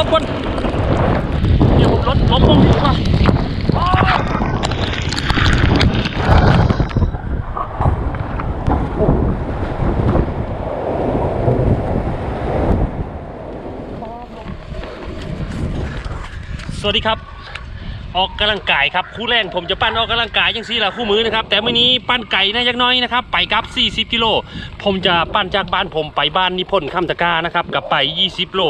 ลบก่อนเดี๋ยวผมลดลบลงดีกว่าสวัสดีครับ ออกกำลังกายครับคู่แรกผมจะปั้นออกกำลังกายยังซี่ละคู่มือนะครับแต่เมื่อนี้ปั้นไก่นะยักน้อยนะครับไปกับ 40 กิโลผมจะปั้นจากบ้านผมไปบ้านนิพนธ์คำตะกร้านะครับกับไป 20 โล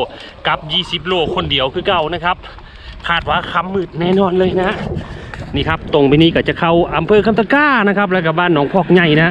กับ 20 โลคนเดียวคือเก่านะครับคาดว่าคำมืดแน่นอนเลยนะนี่ครับตรงไปนี้ก็จะเข้าอำเภอคำตะกร้านะครับ แล้วก็บ้านหนองพอกใหญ่นะ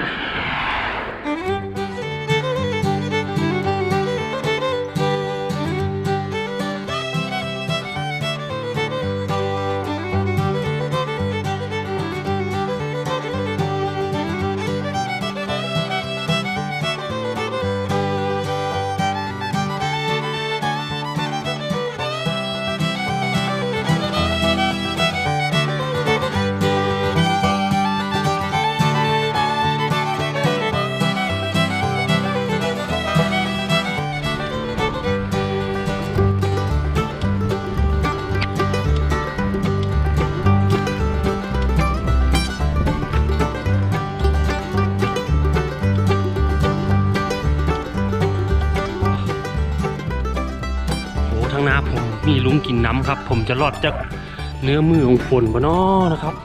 างหน้าผมมีลุงกินน้ำครับ ผมจะรอดจากเนื้อมือของฝนบนอนะครับ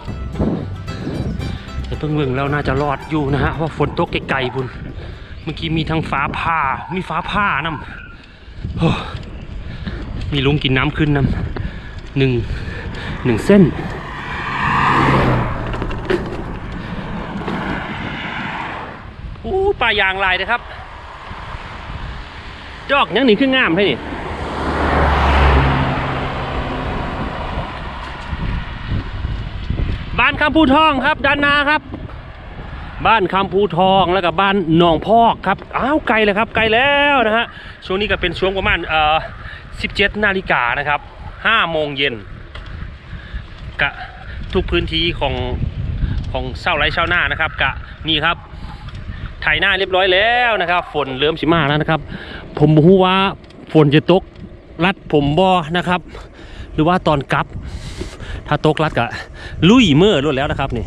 แต่เพิ่งเบิ่งแล้วน่าจะรอดอยู่นะฮะเพราะฝนตกไกลๆพุ่นเมื่อกี้มีทั้งฟ้าผ่ามีฟ้าผ่านำโอ้มีลุงกินน้ำขึ้นนำหนึ่งหนึ่งเส้นอู้ปลายางลายนะครับจอกยังหนึ่ขึ้นงามให้นี่ บ้านคำพูทองครับด้านนาครับ บ้านคำพูทองแล้วก็บ้านหนองพอกครับอ้าวไกลเลยครับไกลแล้วนะฮะช่วงนี้ก็เป็นช่วงประมาณเอ่อ17 นาฬิกานะครับ5โมงเย็นกะทุกพื้นที่ของของเศร้าไรเช้าหน้านะครับ กะนี่ครับไถหน้าเรียบร้อยแล้วนะครับ ฝนเริ่มสิมาแล้วนะครับ ผมบ่รู้ว่าฝนจะตกรัดผมบ่นะครับ หรือว่าตอนกลับ ถ้าตกรัดกะลุยเมื่อรวดแล้วนะครับนี่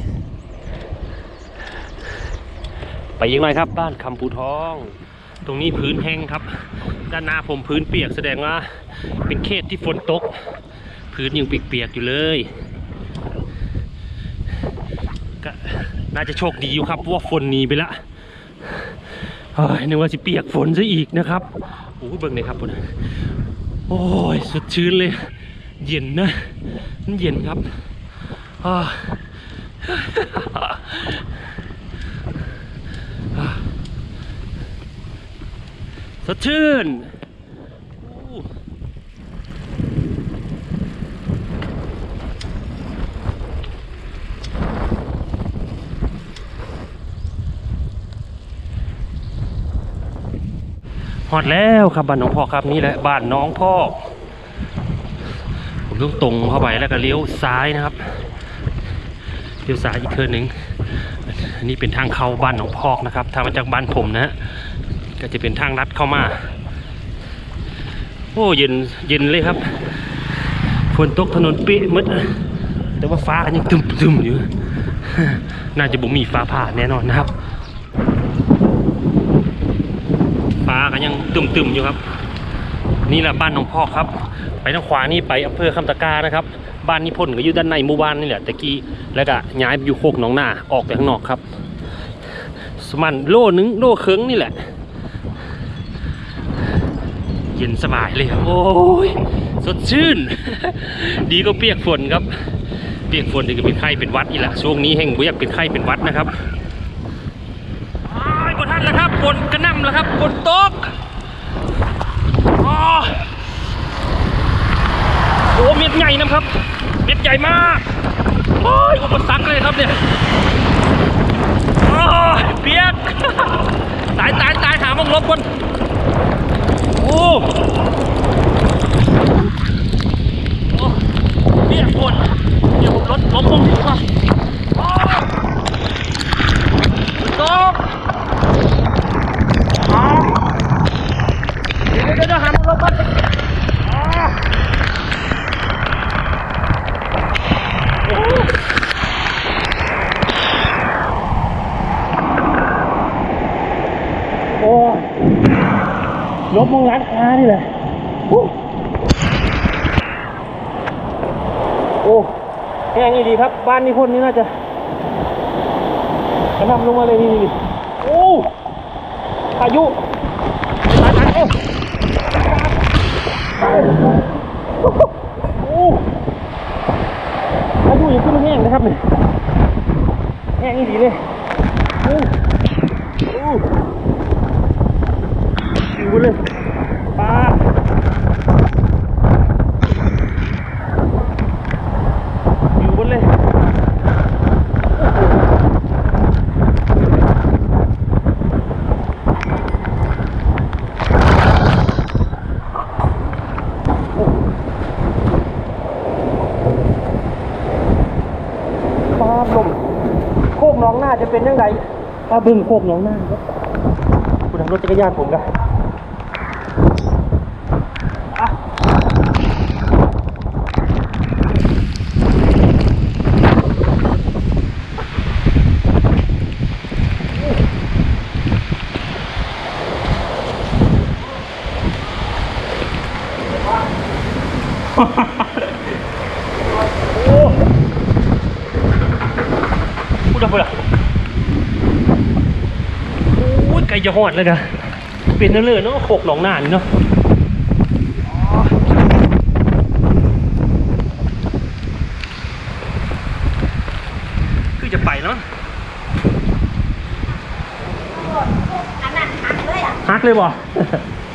ไปยิงหน่อยครับบ้านคำปูทอง ตรงนี้พื้นแห้งครับ ด้านหน้าผมพื้นเปียกแสดงว่า เป็นเขตที่ฝนตก พื้นยังเปียกๆอยู่เลยก็น่าจะโชคดีอยู่ครับเพราะว่าฝนหนีไปละเฮ้ยนึกว่าสิเปียกฝนซะอีกนะครับโอ้เบิ่งเลยครับผมโอ้ยสดชื่นเลย เย็นนะมันเย็นครับสดชื่นอู้ฮอดแล้วครับบ้านน้องพ่อครับนี่แหละบ้านน้องพ่อ ผมต้องตรงเข้าไปแล้วก็เลี้ยวซ้ายนะครับเลี้ยวซ้ายอีกเทินหนึ่งอันนี้เป็นทางเข้าบ้านหนองพอกนะครับทางมาจากบ้านผมนะฮะก็จะเป็นทางลัดเข้ามา โอ้เย็นเย็นเลยครับฝนตกถนนเป๊ะหมดแต่ว่าฟ้าก็ยังตึมตึมๆอยู่น่าจะบ่มีฟ้าผ่าแน่นอนนะครับ ฟ้าก็ยังตึมตึมๆอยู่ครับ นี่แหละบ้านหนองพ่อครับ ไปทางขวานี่ไปอำเภอคำตะกร้านะครับ บ้านนิพนธ์ก็อยู่ด้านในหมู่บ้านนี่แหละตะกี้แล้วก็ย้ายไปอยู่โคกหนองนาออกไปข้างนอกครับ สมันโลนึงโลเคิงนี่แหละ เย็นสบายเลยครับโอ้ยสดชื่น ดีก็เปียกฝนครับ เปียกฝนนี่ก็เป็นไข้เป็นวัดอีกละช่วงนี้แห่งบุยากเป็นไข้เป็นวัดนะครับอ้ายบนทันแล้วครับฝนกระหน่ำแล้วครับฝนตกอ้อ โอ้เม็ดใหญ่นะครับ เม็ดใหญ่มากโอ้ยอุปสรรคเลยครับเนี่ยโอ้เปียกตายตายตายหามองลบก่อน โอ้โอ้เปียกฝนเดี๋ยวผมลดลบลงดีกว่าโอ้ตกอ้าวเดี๋ยวเดี๋ยวเดี๋ยวหามองลบก่อนอ้าว อ้ย ลบมองร้านค้านี่แหละโอ้โอ้แห้งนี่ดีครับ บ้านนิพนนี่น่าจะกระทำลงมาเลยนี่นี่โอ้พายุตัดตัดโอ้โอ้พายุยังขึ้นมาแห้งนะครับเนี่ยแห้งนี่ดีเลยโอ้โอ้อยู่เลยปลาอยู่บนเลย ฟ้าลมโคกหน้องหน้าจะเป็นยังไง ถ้าบึงโคกน้องหน้าครับคุณทำรถจักรยานผมกันอะโอ้ พูดอะไรอะ โอ้ยไก่จะหอดเลยกะเป็นเนื้อเลือดเนาะโขกหนองหน้านี่เนาะคือจะไปเนาะอันนั้นหักเลยอะฮักเลยบ่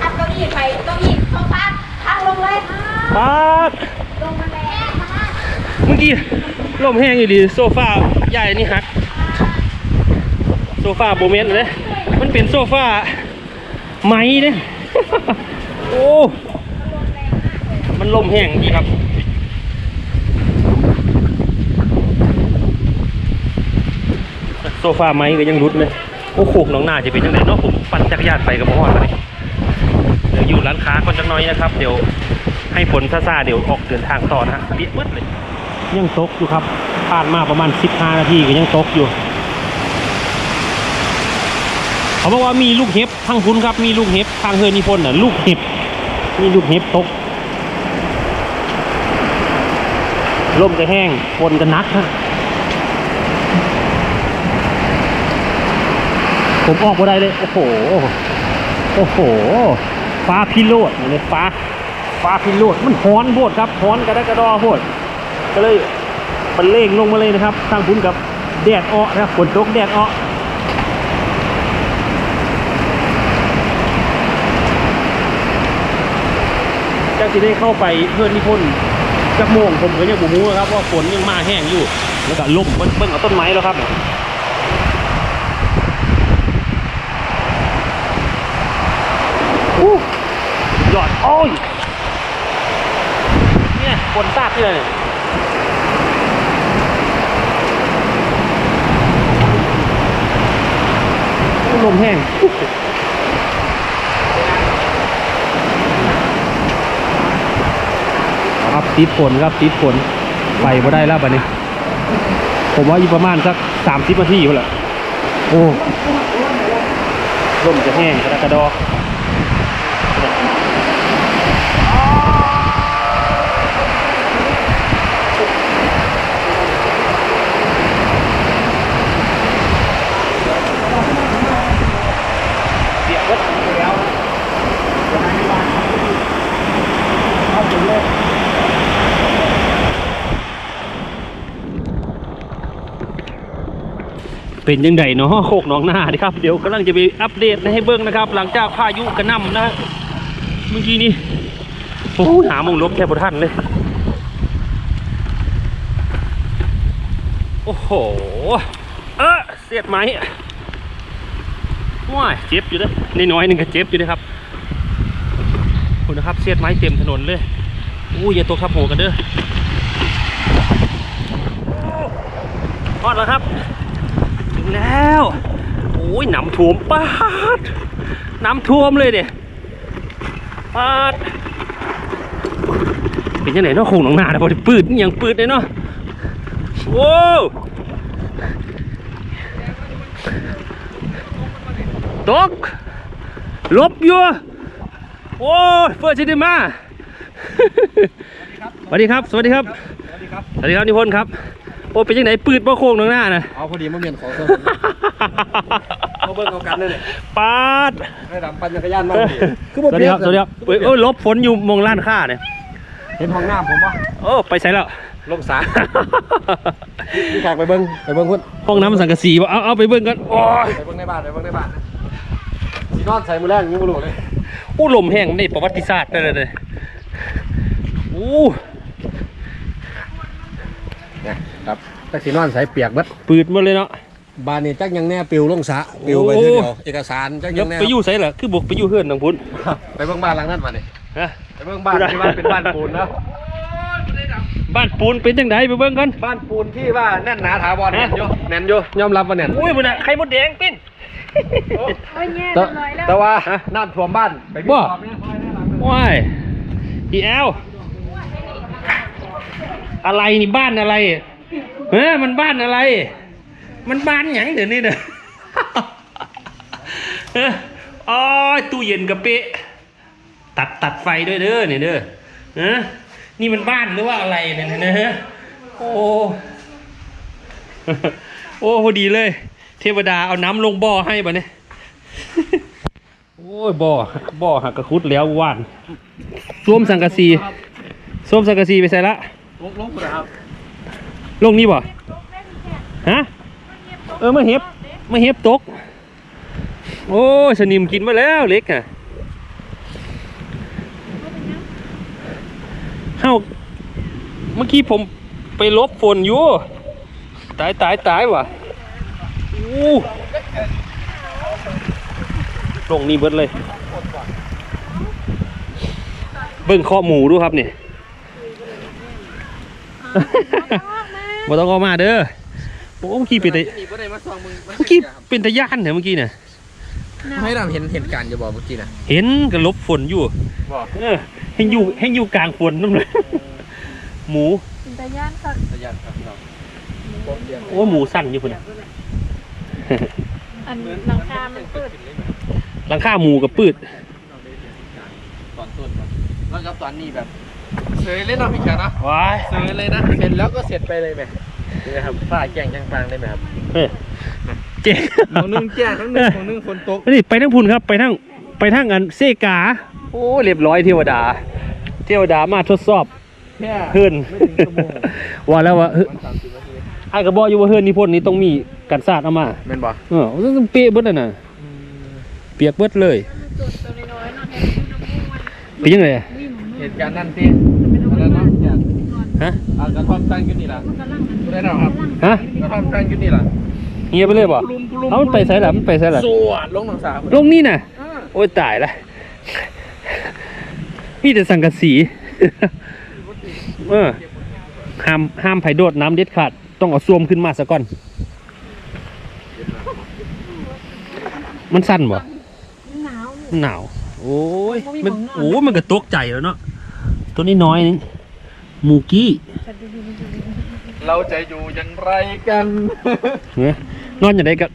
หักเก้าอี้ไปเก้าอี้โซฟาหักลงเลยปาดลงมาแล้วมาเมื่อกี้ลมแห้งอยู่ดีโซฟาใหญ่นี่ฮัก โซฟาโบเมนเลย มันเป็นโซฟาไหมเนี่ยโอ้มันลมแห้งดีครับโซฟาไหมก็ยังรุดเลยโอ้โหน้องหน้าจะเป็นยังไงเนาะผมปั่นจักรยานไปกับพ่อเลยเดี๋ยวอยู่ร้านค้าก่อนจักหน้อยนะครับ เดี๋ยวให้ฝนซาซาๆเดี๋ยวออกเดินทางต่อนะฮะเปียกมืดเลย ยังตกอยู่ครับผ่านมาประมาณ 15 นาทีก็ยังตกอยู่ เขาบอกว่ามีลูกเห็บทางพุ้นครับ มีลูกเห็บทางเฮือนิพนธ์น่ะลูกเห็บมีลูกเห็บตกลมจะแห้งฝนจะนักฮะผมออกมาได้เลย โอ้โห โอ้โห ฟ้าพิโรดเลยฟ้า ฟ้าพิโรดมันฮ้อนโพดครับฮ้อนกระดกกระดอโพดก็เลยมันเล่งลงมาเลยนะครับ ทางพุ้นกับแดดออกนะครับฝนตกแดดออ จากที่ได้เข้าไปเพื่อนนิพนจักโมงผมก็ยังบูมูครับว่าฝนยังมาแห้งอยู่ แล้วก็ลมเบิ้งเบิ้งเอาต้นไม้แล้วครับอู้ยอดโอ้ยเนี่ยฝนซากเลยลมแห้ง ครับติดฝนครับติดฝนไปมาได้แล้วบัดนี้ ผมว่าอีประมาณสักสามสิบนาทีอยู่แหละโอ้ร่มจะแห้งกระดกกระดอเสียวัดแล้วเอาไปเลย เป็นยังไงเนาะโคกหน้องหน้าดีครับเดี๋ยวกำลังจะไปอัปเดตให้เบิ้งนะครับ หลังจากพายุกระหน่ำนะเมื่อกี้นี้โอ้โหหามองลบแค่บทันเลย โอ้โห เออเสียดไหมว้ายเจ็บอยู่เลยนี่น้อยหนึงก็เจ็บอยู่นะครับขอบคุณนะครับเสียดไม้เต็มถนนเลยอู้ยอย่าตัวขับโหกันเด้อพอดแล้วครับ แล้ว โอ้ยน้ำท่วมปาด น้ำท่วมเลยเด็ปาด เป็นยังไงเนาะคงหนองนาเนาะพอดีปืดอย่างปืดเลยเนาะโว้ตกลบอยู่โอ้เฟิร์สชิดิมาสวัสดีครับ สวัสดีครับ สวัสดีครับ สวัสดีครับนิพนธ์ครับ โอ้เป็นยังไงปืดบ่โค้งตรงหน้านะเอาพอดีมาเมียนของเพิ่มมาเบิ่งเอากันเลยเนี่ยปาดได้ดำปั่นจักรยานมาเออดีสวัสดีครับสวัสดีครับเอ้ยเอ้ยลบฝนอยู่มองล้านค่าเนี่ยเห็นห้องน้ำผมปะโอ้ไปใส่แล้วลงสาพี่แขกไปเบิ่งไปเบิ่งคุณห้องน้ำสังกะสีวะเอาเอาไปเบิ่งกันโอ้ยไปเบิ่งในบ้านไปเบิ่งในบ้านสีนอนใส่มือแรกยังไม่รู้เลยอู้ลมแห้งนี่ประวัติศาสตร์ได้เลยเลยอู้ เนี่ยครับแต่สีนอนใส่เปียกเบิดปืดหมาเลยเนาะ บ้านนี่จักยังแน่ปิวลงสระปิวไปเดียวเอกสารจักเดี๋ยัยวงแน่ไปอยู่ใส่เหรอคือบุกไปอยู่เฮือนทางพุ่นไปเบิ่งบ้านหลังนั้นมาเนี่ยฮะ ไปเบิ่งบ้านที่ว่าเป็นบ้านปูนนะบ้านปูนเป็นจังไดไปเบิ่งกัน บ้านปูนที่ว่าแน่นหนาถาวรแน่นอยู่แน่นอยู่ยอมรับว่าแน่นอุ้ยมันอะไข่มดแดงปิ้น โอ้ยแง่แต่เรียบร้อยแล้วแต่ว่าน้ำท่วมบ้านไปพี่บ่ตอบเนี่ยคอยแนะนำเลยว้ายอีแอลอะไรนี่บ้านอะไร เฮ้ยมันบ้านอะไร มันบ้านหยังเดี๋ยวนี้เด้อเอ้ออ๋อตู้เย็นกระเปะตัดตัดไฟด้วยเด้อเนี่ยเด้อเอนี่มันบ้านหรือว่าอะไรเนี่ยนะฮะโอ้โอ้พอดีเลย เทวดาเอาน้ำลงบ่อให้บ่เนี่ยโอ้ยบ่อบ่อหักกระคุดแล้วว่านสวมสังกะสีสวมสังกะสีไปใส่ละลงลงกูนะครับ ลงนี่บ่ฮะเออมาเห็บมาเห็บตก โอ้ยสนิมกินมาแล้วเล็กอะเฮ้าเมื่อกี้ผมไปลบฝนอยู่ ตายตายตายว่ะอู้ลงนี่เบิดเลย เบิ่งข้อหมูดูครับนี่ บ่ต้องเอามาเด้อโอ้เมื่อกี้เป็นแต่นี่บ่ได้มาส่องมึงเมื่อกี้เป็นตะย่านเนี่ยเมื่อกี้เนี่ยให้เราเห็นเหตุการณ์จะบอกเมื่อกี้นะเห็นกับลบฝนอยู่บอกเออให้อยู่ให้อยู่กลางฝนนั่นเลยหมูเป็นตาย่านค่ะสัญญาณครับพี่น้องโอ้หมูสั่นอยู่พุ่นน่ะอันหลังคามันเปิดหลังคาหมูกับปืดตอนต้นก่อนแล้วก็ตอนนี้แบบ เสยเลยเนาะพี่จ๋าเนาะว้ายเสยเลยนะเสร็จแล้วก็เสร็จไปเลยไหมนี่ครับฝ้าแจ้งจังปางได้ไหมครับเออเจ๊ของนึงแจ้งทั้งนึงของนึงฝนตกนี่ไปทั้งพุ่นครับไปทั้งไปทั้งอันเซกาโอ้เรียบร้อยเทวดา เทวดามาทดสอบแค่เฮือนไม่ถึงชั่วโมงว่าแล้วว่าเฮ้ยวันสามสิบนาทีไอ้กระบอกอยู่ว่าเฮือนนิพนธ์นี้ต้องมีกันศาสตร์เอามาแม่นบ่เออมันเปียกเบิดน่ะนะเปียกเบิดเลยจุดตัวน้อยๆเนาะแทนที่น้ำมูกมันเป็นยังไงอะวิ่งหมุนเหตุการณ์นั่นที่อะไรเนาะแจ้ง ฮะอ่ากระท่อมตั้งอยู่นี่ล่ะกำลังอันได้แล้วครับฮะกระท่อมตั้งอยู่นี่ล่ะเงียบไปเลยบ่เอามันไปใส่ละมันไปใส่ละสวดลงหนังสาวลงนี่น่ะโอ้ยตายละมีแต่สังกะสีเออห้ามห้ามไผโดดน้ำเด็ดขาด ต้องเอาซ่วมขึ้นมาซะก่อน มันสั่นบ่หนาวมันหนาว โอ้ยมัมันนมีของนอนโอ้ยมันก็ตกใจแล้วเนาะตัวนี้น้อยนึง มูกี้ เราจะอยู่อย่างไรกันเนี่ยนอนอย่างไรก็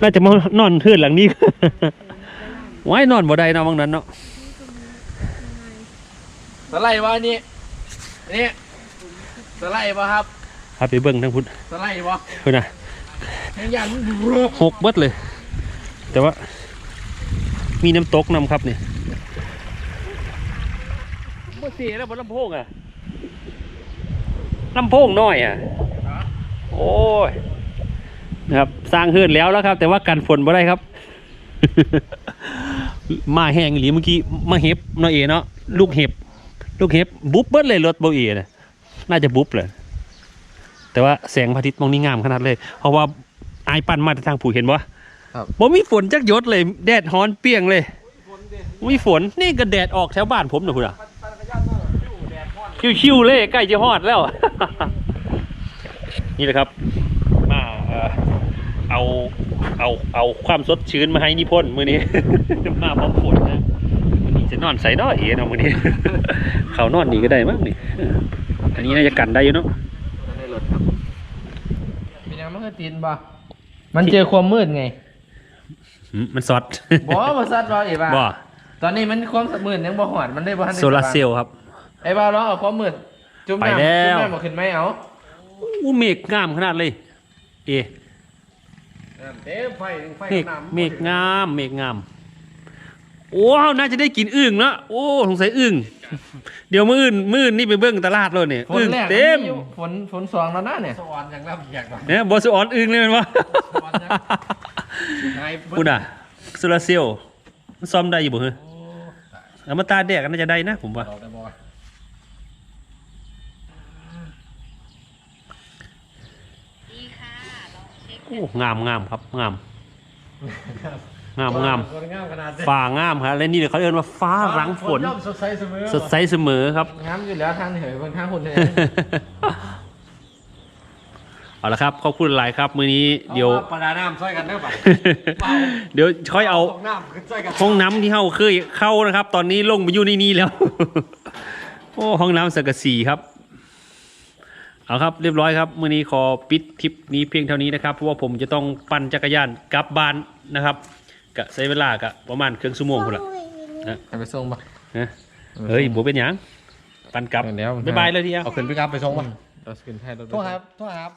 น่าจะมานอนเทือนหลังนี้ไว้นอนบ่ได้เนาะบางนั้นเนาะสไลด์วะนี่นี่สไลด์วะครับครับไปเบิ่งทั้งพุทธสไลด์วะเพื่นนะยังยันหกเบิดเลย แต่ว่า มีน้ำตกนำครับเนี่ยบ่เสียแล้วบนลำโพงอะ ลำโพงน้อยอะ โอ้ยนะครับ สร้างเฮือนแล้วแล้วครับ แต่ว่ากันฝนบ่ได้ครับ มาแห้งอีหลีเมื่อกี้มาเห็บเนาะเอเนาะลูกเห็บ ลูกเห็บบุ๊บเบิดเลยรถโบเอนะน่าจะบุ๊บเลยแต่ว่าแสงพระอาทิตย์มองนี่งามขนาดเลย เพราะว่าไอายปั่นมาแต่ทางผูเห็นบ่ครับบ่มีฝนจักหยศเลย แดดฮ้อนเปรี้ยงเลยบ่มีฝนนี่ก็แดดออกแถวบ้านผมนะพุ่นอะคิวๆเลยใกล้จะฮอดแล้ว นี่แหละครับ มาเอ่อเอาเอาเอาความสดชื้นมาให้นิพนธ์มื้อนี้มาพร้อมฝนนะมื้อนี้จะนอนใส่เนาะเอ๋เนาะมื้อนี้ เขานอนนี่ก็ได้มั้งนี่เอออันนี้น่าจะกันได้อยู่เนาะในรถครับเป็นยังไม่เคยตีนบ่มันเจอความมืดไงหืมมันซอดบ่บ่ซัดบ่เอ้บ่าบ่ตอนนี้มันความสมืดยังบ่หอดมันได้บ่ทันได้โซลาร์เซลล์ครับไอ้บ่าวลองเอาความมืด จุ่มไปน้ำแล้วจุ่มน้ำบ่ขึ้นไหมเอาอู้เมฆงามขนาดเลย เอเต็มไฟไฟเมฆเมฆงามเมฆงาม โอ้น่าจะได้กินอึ่งแล้วโอ้สงสัยอึ่งเดี๋ยวมื้ออื่นมื้ออื่นนี่ไปเบิ่งตลาดเลยเนี่ยฝนอึ่งแรกเต็มอยู่ฝนฝนสองแล้วนะเนี่ยสวรรค์อย่างรับอยากหน่อย เนี่ยบอสออนอึ่งเลยแมันวะไงพูดอะโซลาร์เซลล์มันซ่อมได้อยู่บ่เฮ้ยเอามาตาแดกก็น่าจะได้นะผมว่า เราแต่บอก ดีค่ะลองเช็ค โอ้งามงามครับงามงามงามคนงามขนาดฟ้างามครับและนี่เขาเรียกว่าฟ้าหลังฝนย่อมสดใสเสมอสดใสเสมอครับงามอยู่แล้วทางเหยบางทางคนเลยเอาละครับขอบคุณหลายครับมื้อนี้เดี๋ยวประดาน้ำช่วยกันเด้อป่ะเดี๋ยวค่อยเอาตกน้ำขึ้นช่วยกันห้องน้ำที่เฮาเคยเข้านะครับ ตอนนี้ลงไปอยู่ในนี้แล้ว โอ้ห้องน้ำสังกะสีครับ เอาครับเรียบร้อยครับมื้อนี้ขอปิดคลิปนี้เพียงเท่านี้นะครับเพราะว่าผมจะต้องปั่นจักรยานกลับบ้านนะครับกะใช้เวลากะประมาณครึ่งชั่วโมงพุ่นละเอาไปส่งปะนะเฮ้ยบ่เป็นหยังปั่นกลับเดี๋ยวบ๊ายบายเลยทีเดียวเอาขึ้นไปครับไปส่งป่ะเราสกินไทยรถโทษครับโทษครับ